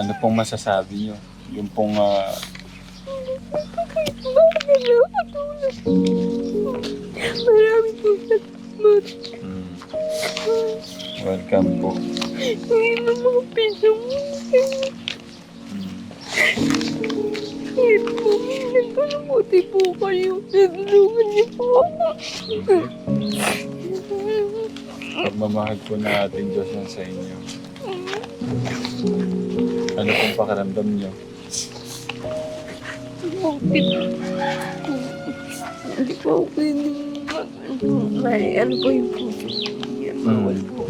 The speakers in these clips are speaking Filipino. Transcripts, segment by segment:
Ano pong masasabi nyo? Yung pong ah, Maraming po salamat. mm, welcome po. Ngayon ang mga piso mo. Ngayon po, nagpanabuti po kayo. Natulungan niyo po ako. Pagmamahal po na ating Diyos yan sa inyo. Ano pong pakiramdam nyo? Bakit? Hindi po ako pwede May ano po yung po. Yan, bawal po.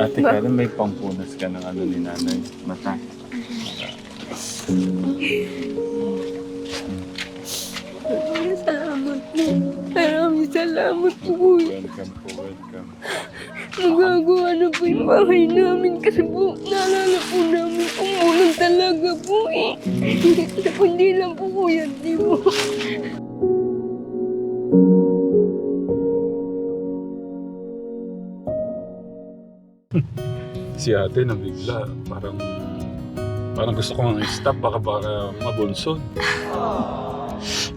Ate Karen, may pampunas ka ng ano ni nanay. Mata. Salamat po. Maraming salamat po, welcome. Magagawa na po yung bahay namin kasi po naalala po namin umulan talaga po eh. Hindi lang po kuya, di po. Si ate nabigla. Parang parang gusto ko mang stop baka baka mabunsod.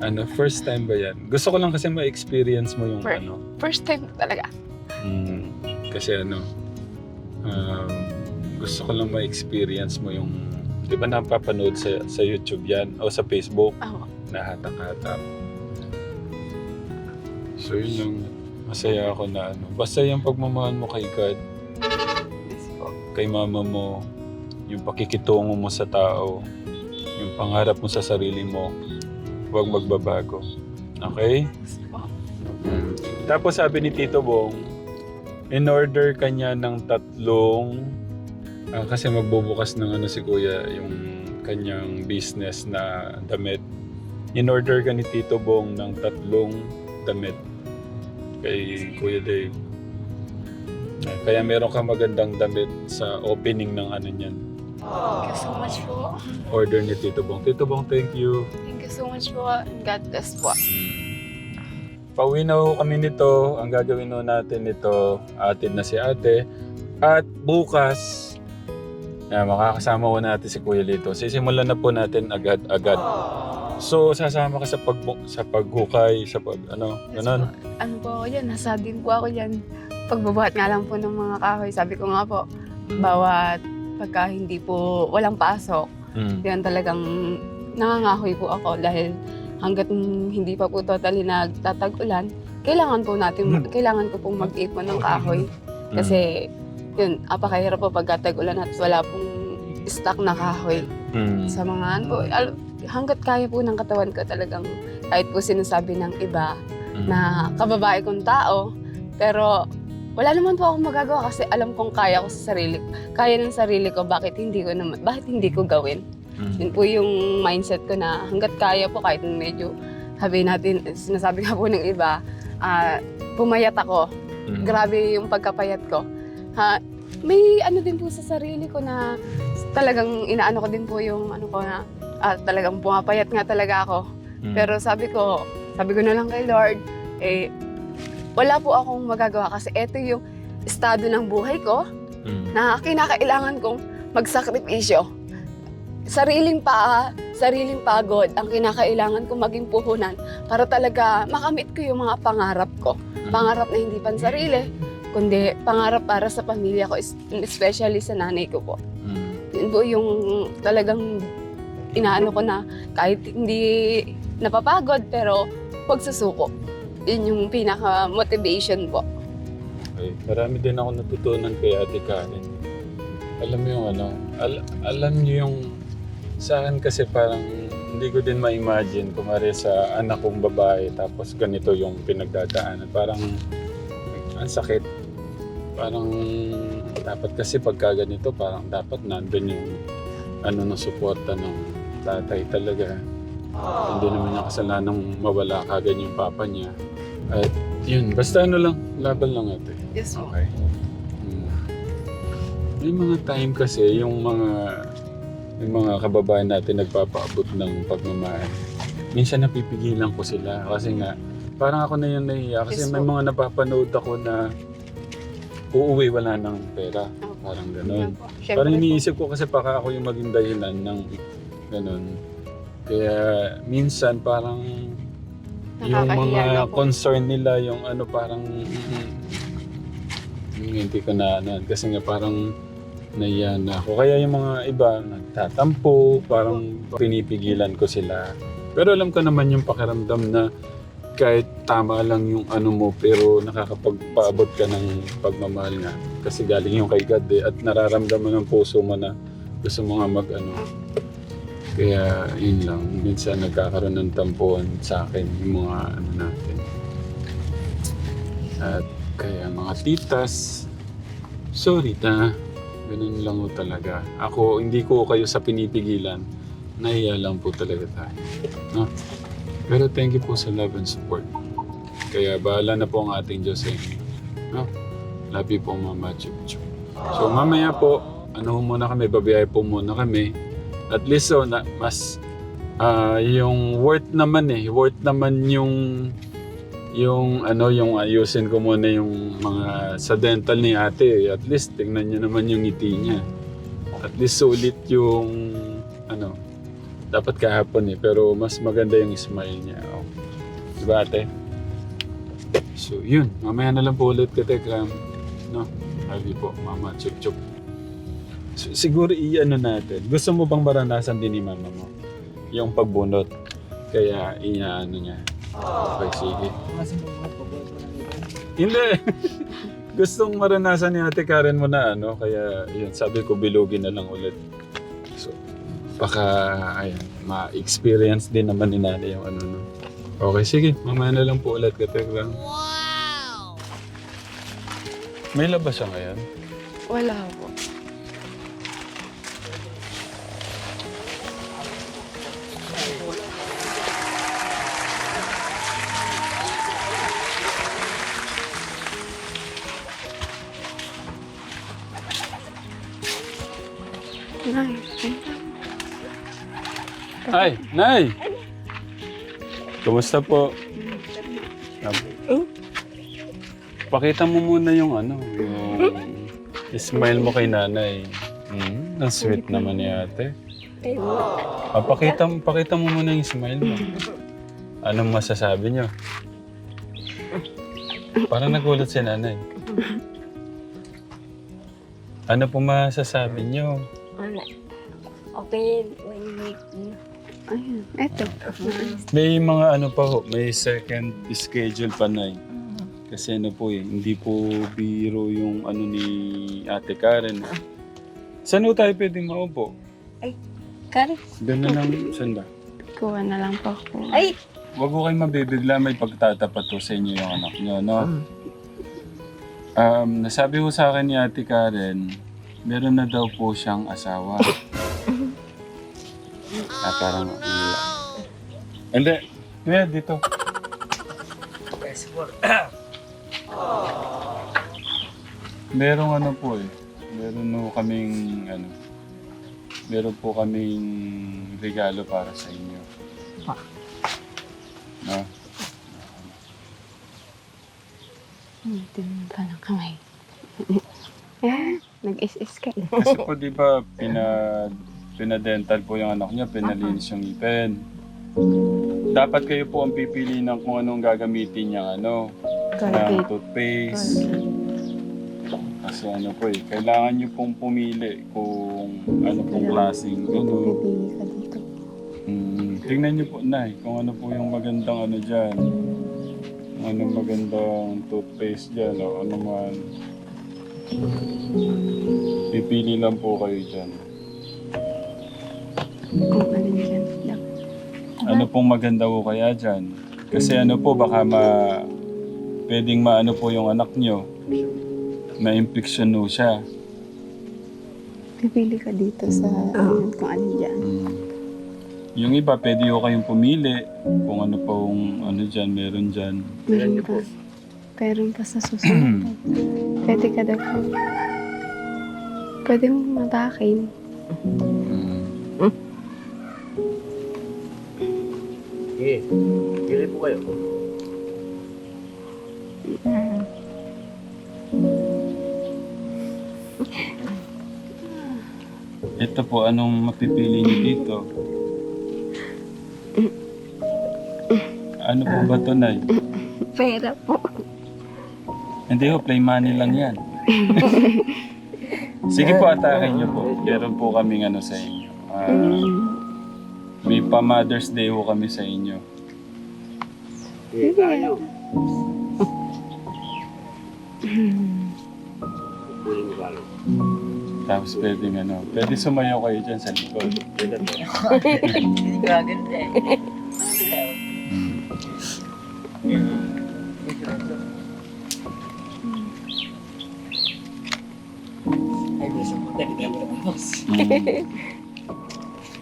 Ano, first time ba yan? Gusto ko lang kasi ma-experience mo yung First. ano. First time talaga. Mm, kasi ano, um, gusto ko lang ma-experience mo yung, di ba napapanood sa, sa YouTube yan o sa Facebook, Oo. nahatak-hatak. So yun lang, masaya ako na ano. Basta yung pagmamahal mo kay God, Yes po. kay mama mo, yung pakikitungo mo sa tao, yung pangarap mo sa sarili mo, huwag magbabago. Okay? Tapos sabi ni Tito Bong, in order kanya ng tatlong, ah, kasi magbubukas ng ano si Kuya, yung kanyang business na damit. In order ka ni Tito Bong ng tatlong damit kay Kuya Dave. Kaya meron ka magandang damit sa opening ng ano niyan. Thank you so much po. Order ni Tito Bong. Tito Bong, thank you. You so much po. And God bless po. Pauwi na ho kami nito. Ang gagawin ho natin nito, atid na si ate. At bukas, na makakasama ho natin si Kuya Lito. Sisimulan na po natin agad-agad. So, sasama ka sa pag sa paghukay, sa pag ano, ganun. Ano po ako dyan? Nasa din po ako dyan. Pagbabuhat nga lang po ng mga kahoy. Sabi ko nga po, bawat pagka hindi po walang pasok, Mm. yan talagang nangangahoy po ako dahil hanggat mm, hindi pa po totally nagtatag-ulan, kailangan po natin, kailangan ko pong mag-ipon ng kahoy. Kasi, yun, apakahirap po pagka tag-ulan at wala pong stock na kahoy. Mm. Sa mga ano po, hanggat kaya po ng katawan ko talagang kahit po sinasabi ng iba Mm. na kababae kong tao, pero wala naman po akong magagawa kasi alam kong kaya ko sa sarili kaya ng sarili ko bakit hindi ko naman bakit hindi ko gawin Mm. yun po yung mindset ko na hanggat kaya po kahit medyo sabi natin sinasabi nga po ng iba ah, pumayat ako Mm. grabe yung pagkapayat ko. Ha, may ano din po sa sarili ko na talagang inaano ko din po yung ano ko na ah, talagang pumapayat nga talaga ako. Mm. Pero sabi ko, sabi ko na lang kay Lord, eh, wala po akong magagawa kasi ito yung estado ng buhay ko Mm. na kinakailangan kong magsakripisyo. Sariling pa, sariling pagod ang kinakailangan kong maging puhunan para talaga makamit ko yung mga pangarap ko Mm. pangarap na hindi pan sarili, kundi pangarap para sa pamilya ko, es- especially sa nanay ko po. Mm. Yun po yung talagang inaano ko na kahit hindi napapagod, pero pagsusuko. Yun yung pinaka-motivation po. Okay. Marami din ako natutunan kay Ate Karen. Alam mo yung ano, al- alam niyo yung sa akin kasi parang hindi ko din ma-imagine kumari sa anak kong babae tapos ganito yung pinagdadaanan. Parang ang sakit. Parang dapat kasi pagka ganito parang dapat nandun yung ano ng suporta ng tatay talaga. Hindi naman niya kasalanang mawala kagad yung papa niya. At yun, basta ano lang, laban lang ate. Yes. Okay. Hmm. May mga time kasi yung mga yung mga kababayan natin nagpapaabot ng pagmamahal. Minsan napipigilan ko sila kasi nga parang ako na yung nahiya kasi may mga napapanood ako na uuwi wala ng pera. Parang ganun. Parang iniisip ko kasi baka ako yung maging dahilan ng ganun. Kaya minsan parang yung mga concern nila, yung ano parang hindi ko na ano, kasi nga parang naiya na ako. Kaya yung mga iba nagtatampo, parang pinipigilan ko sila. Pero alam ko naman yung pakiramdam na kahit tama lang yung ano mo pero nakakapagpaabot ka ng pagmamahal nga. Kasi galing yung kay God eh, at nararamdaman ng puso mo na gusto mo nga mag ano. Kaya yun lang, minsan nagkakaroon ng tampuan sa akin yung mga ano natin. At kaya mga titas, sorry na, ganun lang po talaga. Ako, hindi ko kayo sa pinipigilan, nahiya lang po talaga tayo. No? Pero thank you po sa love and support. Kaya bahala na po ang ating Diyos eh. No? Love you po Mama Chup Chup. So mamaya po, ano muna kami, babiyay po muna kami. At least so, na, mas ah, yung worth naman eh, worth naman yung yung ano yung ayusin ko muna yung mga sa dental ni ate at least tingnan niyo naman yung ngiti niya at least sulit yung ano dapat kahapon eh pero mas maganda yung smile niya oh. diba ate so yun mamaya na lang po ulit ka Tekram no sabi po mama chup chup So, siguro i-ano natin. Gusto mo bang maranasan din ni mama mo? Yung pagbunot. Kaya i-ano niya. Okay, sige. Hindi. Gustong maranasan ni Ate Karen mo na ano. Kaya yun, sabi ko bilugin na lang ulit. So, baka ayan, ma-experience din naman ni nanay yung ano no. Okay, sige. Mamaya na lang po ulit ka Wow! May labas siya ngayon? Wala Ay, Nay! Kumusta po? Oh. Pakita mo muna yung ano, yung smile mo kay nanay. Mm, ang sweet naman ni ate. Ah, pakita, pakita mo muna yung smile mo. Anong masasabi niyo? Parang nagulat si nanay. Ano po masasabi niyo? wala. Okay, one week na. Ayun, eto. May mga ano pa ho, may second schedule pa na Kasi ano po eh, hindi po biro yung ano ni Ate Karen. Saan ho tayo pwedeng maupo? Kari. Doon na lang, saan ba? Kuha na lang po ako. Ay! Huwag ko kayong mabibigla, may pagtatapat ho sa inyo yung anak niyo, no? Um, nasabi ko sa akin ni Ate Karen, meron na daw po siyang asawa. Ah, parang... Hindi. Kuya, dito. Merong ano po eh. Meron no kaming ano. Meron po kaming regalo para sa inyo. No? Tingin ka ng kamay. Eh, Nag-is-is ka eh. Kasi po di ba pina, pinadental po yung anak niya, pinalinis yung ngipin. Dapat kayo po ang pipili ng kung anong gagamitin niyang ano, ng Colgate. toothpaste. Kasi ano po eh, kailangan niyo pong pumili kung ano pong klaseng ano. Pipili ka dito. Mm, tingnan niyo po na kung ano po yung magandang ano dyan. Kung anong magandang toothpaste dyan o ano man. Pipili lang po kayo dyan. Kung ano. Dak- Ano pong maganda po kaya dyan? Kasi ano po, baka ma... Pwedeng maano po yung anak nyo. Ma-infection po siya. Pipili ka dito sa ano, kung ano dyan. Mm. Yung iba, pwede ko kayong pumili kung ano pong ano dyan, meron dyan. Meron pa. Meron pa sa susunod. Pwede ka daw po. Pwede mo matakin. Sige, pili po kayo. Ito po, anong mapipili niyo dito? Ano po ba ito, Nay? Pera po. Hindi ho, play money lang yan. Sige po, atakin niyo po. Meron po kaming ano sa inyo. Ah, may pa Mother's Day ho kami sa inyo. Sige, tayo. Mo ba? Tapos pwedeng ano, pwede sumayaw kayo dyan sa likod. Pwede po. Ay, bless mo. Dali tayo muna tapos. Mm.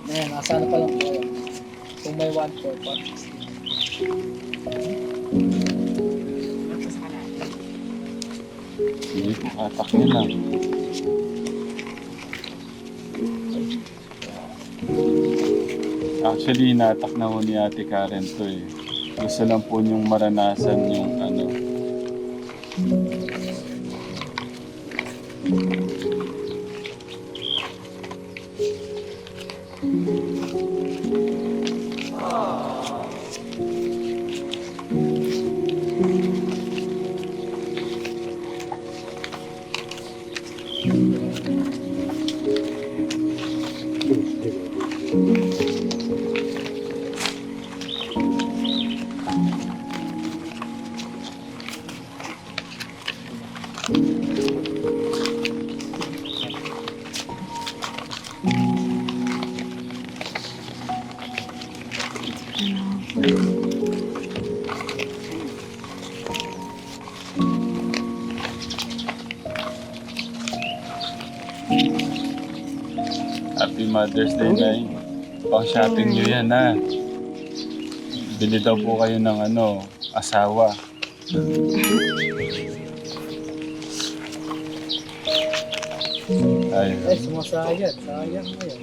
Ayan, nasa ano pa lang po. Kung may 1 4 pa. Hindi atak niyo lang. Actually, inatak na ho ni Ate Karen to eh. Gusto lang po niyong maranasan yung ano. Mother's Day, Nay. Pang shopping niyo yan, ha? Bili daw po kayo ng ano, asawa. Ay, Ay, sumasayad. Sayang mo yan.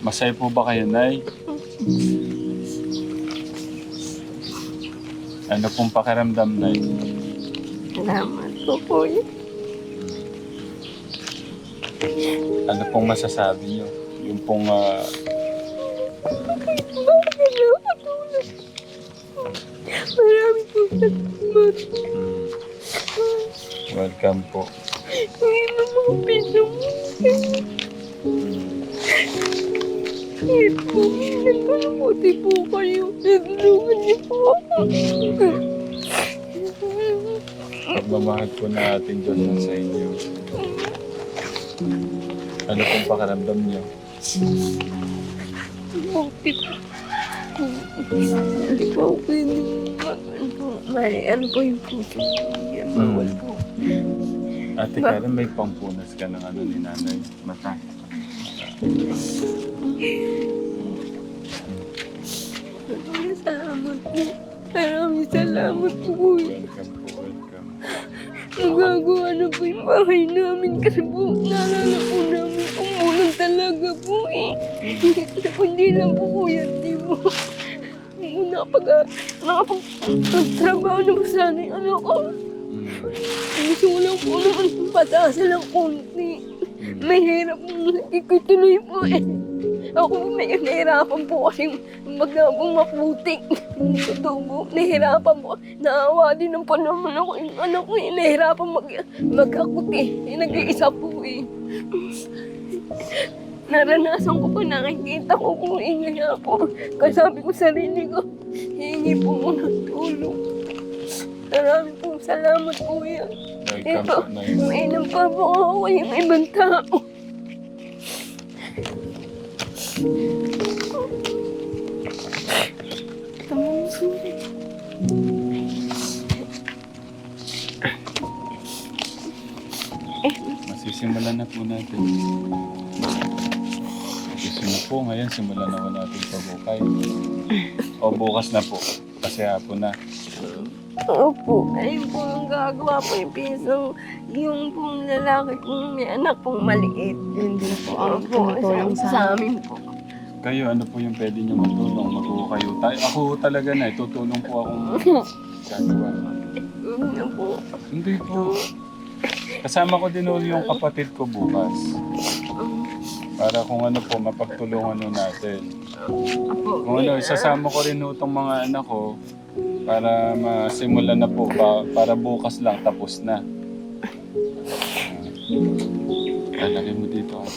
Masaya po ba kayo, Nay? Ano pong pakiramdam, Nay? Salamat po po. Ano pong masasabi niyo? Yung pong ah, Maraming po salamat. welcome po. Mga piso. Hindi po. Nagpanabuti po kayo. Nagulungan niyo po ako. Pagmamahal po natin na sa inyo. Ano pong pakiramdam niyo? Buti po. Hindi po ako po, may ano po yung puso. Yan, bawal po. Ate Karen, may pampunas ka ng ano ni nanay. Mata. Maraming salamat po. Maraming salamat po. kuya. Welcome po, welcome. Nagagawa na po yung bahay namin kasi po naalala po namin umulan talaga po eh. Hindi lang po kuya, di po. Kung nakapag, nakapag-trabaho na po sana yung anak ko. Lang po naman pataasan ng konti. Mahirap po nakikituloy po eh. Ako may nahirapan po kasi magabong maputik. Totoo nahirapan po. Naawa din ng pa naman ako. Yung anak ko eh, nahirapan mag, mag-akot eh. eh nag-iisa po eh. Naranasan ko po, nakikita ko po, ingay nga po. Kaya sabi ko sa sarili ko, hingi po muna ng tulong. Maraming po salamat. Welcome Ito, po, Nay. may nang pa po ako yung ibang tao. Tama Masisimulan na po natin. Na po ngayon, simulan na po natin pabukay. O bukas na po, kasi hapon na. Opo. Ayun po yung gagawa po yung pisang yung pong lalaki kong may anak pong maliit. Yun din po ang Opo, tumutulong sa, sa sa amin po. Kayo, ano po yung pwede nyo matulong? Mag-kayo tayo. Ako talaga na, tutulong po akong gagawa. Na po. Hindi po. Kasama ko din ulit yung kapatid ko bukas. Para kung ano po, mapagtulungan nun natin. Opo. Kung ano, isasama ko rin itong mga anak ko para masimulan na po, pa, para bukas lang tapos na. Ah, Lalagay mo dito. ah.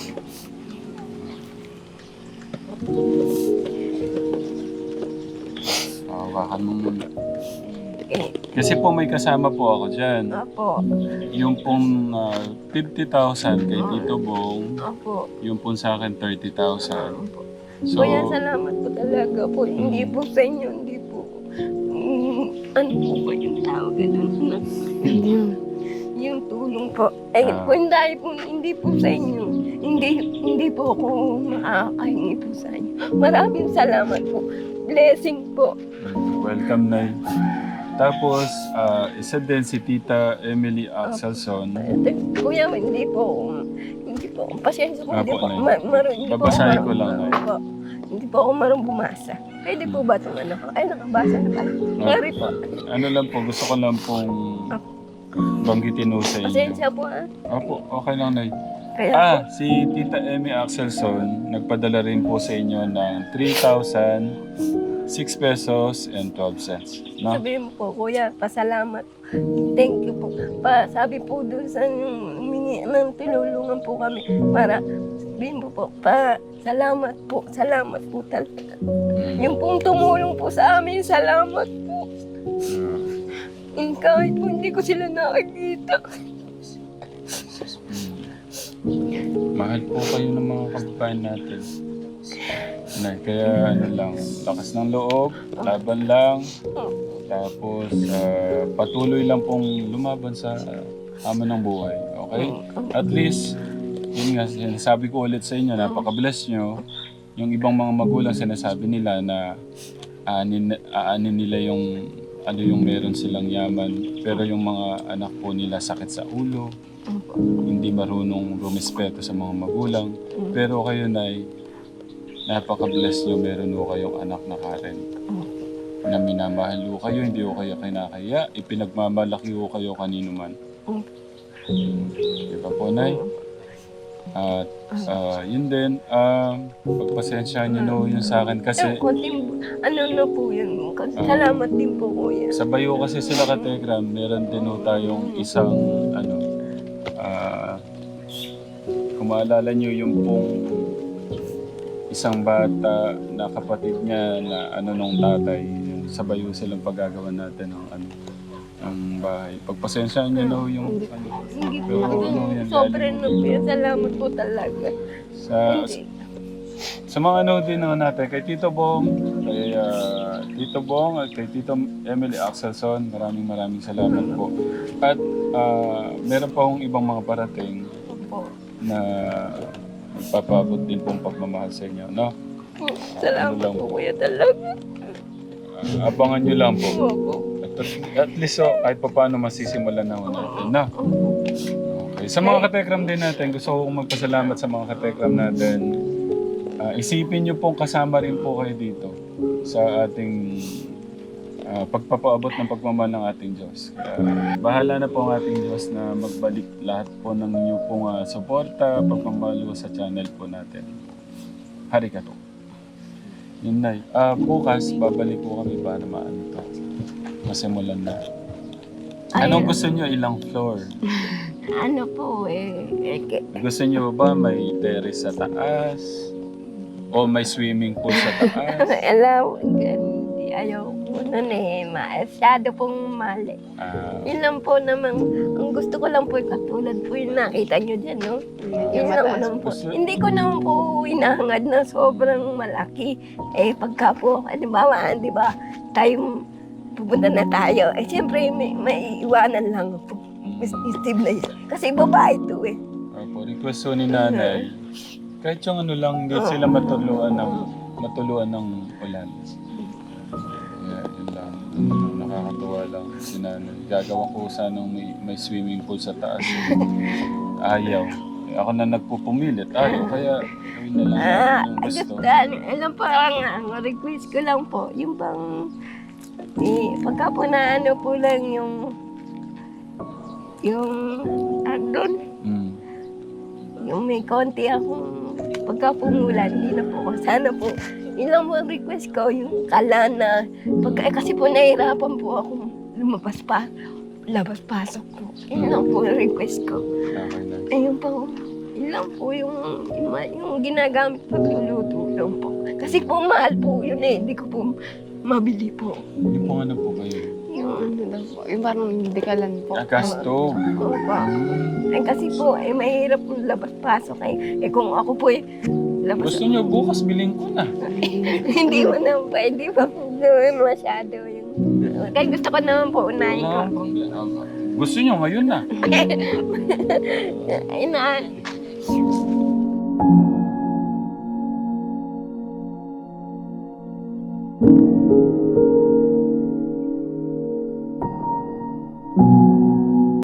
Ah, Hawakan mo muna. Kasi po may kasama po ako dyan. Opo. Yung pong ah, 50,000 kay Tito Bong, Opo. yung pong sa akin 30,000. Opo. So, Kuya, salamat po talaga po. Hindi po sa inyo, hindi ano po ba yung tawag doon? Yun. Yung tulong po. Eh, Ah. kung dahil po, hindi po sa inyo, hindi, hindi po ako makakahingi po sa inyo. Maraming salamat po. Blessing po. welcome na. Tapos, ah, isa din si Tita Emily Axelson. Eh, Kuya, hindi po hindi po pasensya Ah, hindi po, Nay. ma- marunong, po Babasahin ko lang, Nay. po. Hindi po ako marunong bumasa. Pwede po ba itong ano? Ay, nakabasa na pala. Sorry po. Ano lang po, gusto ko lang pong banggitin ho sa inyo. Pasensya po ah. Opo, okay lang na. Kaya Ah, po, si Tita Emmy Axelson, nagpadala rin po sa inyo ng 3,006 pesos and 12 cents. No? sabihin mo po, kuya, pasalamat. Thank you po. Pa, sabi po doon sa humingi ng tinulungan po kami para sabihin mo po, pa, salamat po, salamat po talaga. Yung pong tumulong po sa amin, salamat po. Mm, Kahit po hindi ko sila nakikita. Mahal po kayo ng mga kababayan natin. Nay, kaya ano lang, lakas ng loob, laban lang, tapos ah, patuloy lang pong lumaban sa hamon ng buhay. Okay? At least, yun nga, sinasabi ko ulit sa inyo, napaka-bless nyo. Yung ibang mga magulang sinasabi nila na aanin, aanin nila yung ano yung meron silang yaman. Pero yung mga anak po nila sakit sa ulo, hindi marunong rumispeto sa mga magulang. Pero kayo na napaka-bless nyo, meron ho kayong anak na Karen. Na minamahal ho kayo, hindi ho kayo kinakaya, ipinagmamalaki ho kayo kanino man. Di ba po, Nay? At ah, yun din, um, pagpasensyahan nyo no yun sa akin kasi Yung konting, ano na po yun. Salamat din po, kuya. sa bayo kasi sila ka Telegram, meron din ho tayong isang ano, ah, kung maalala nyo yung pong isang bata na kapatid niya na ano nung tatay, yun, sa bayo silang paggagawa natin ng ano, ang bahay. Pagpasensyahan nyo no yung ano. Pero ano yan, Sobrang galing na. Salamat po talaga. sa. Sa mga ano din naman natin, kay Tito Bong, kay ah, Tito Bong at kay Tito Emily Axelson, maraming maraming salamat po. At ah, meron pa akong ibang mga parating po. na magpapabot din pong pagmamahal sa inyo, no? Salamat lang po, po? kuya talaga. Ah, abangan nyo lang po. Opo. At, least so, kahit pa paano masisimulan na ho natin, no? Okay. Sa mga katekram din natin, gusto ko magpasalamat sa mga katekram natin. Ah, isipin nyo pong kasama rin po kayo dito sa ating ah, pagpapaabot ng pagmamahal ng ating Diyos. Kaya bahala na po ang ating Diyos na magbalik lahat po ng inyong pong ah, suporta, pagmamahal sa channel po natin. Hari ka to. Yun na. Ah, bukas, babalik po kami para maano to. Masimulan na. Anong gusto nyo? Ilang floor? Ano po eh. eh Gusto nyo ba may terrace sa taas? O may swimming pool sa taas? Alam, hindi ayaw po nun eh. Masyado pong mali. Ah, Yun lang po naman, ang gusto ko lang po, katulad po yung nakita nyo dyan, no? Yun lang po naman po. Gusto- Hindi ko naman po inahangad na sobrang malaki. Eh, pagka po, halimbawa, di ba, tayo pupunta na tayo. Eh, siyempre, may, may iwanan lang po. stabilize. Kasi babae ito eh. Opo, request ko ni nanay. Kahit yung ano lang, hindi sila matuluan ng matuluan ng ulan. Yeah, yun lang. Nakakatuwa lang si nanay. Gagawa ko sanang may, may swimming pool sa taas. Ayaw. Eh, ako na nagpupumilit. Ayaw, kaya gawin na lang Ah, yung gusto. gusto. Alam pa ang ang request ko lang po, yung pang eh, pagka po na ano po lang yung yung andon, Mm. yung may konti akong pagka pumulan, hindi na po ako. Sana po, yun lang po ang request ko, yung kala na, pagka, eh, kasi po nahirapan po ako lumabas pa, labas pasok po. Yun lang po ang request ko. Ayun po, yun lang po yung, yung, yung ginagamit pagluluto lang po. Kasi po mahal po yun eh, hindi ko po mabili po. Yung pong ano po kayo? Yung ano lang po. Yung parang dikalan po. Agasto. Opo. Mm. Eh, kasi po, eh, mahirap po labas-pasok eh. Eh kung ako po eh, labas Gusto nyo bukas bilhin ko na. Hindi mo na pwede pa po gawin masyado yung... Kaya gusto ko naman po unahin ko. Wala akong problema. Gusto nyo ngayon na. Ay na,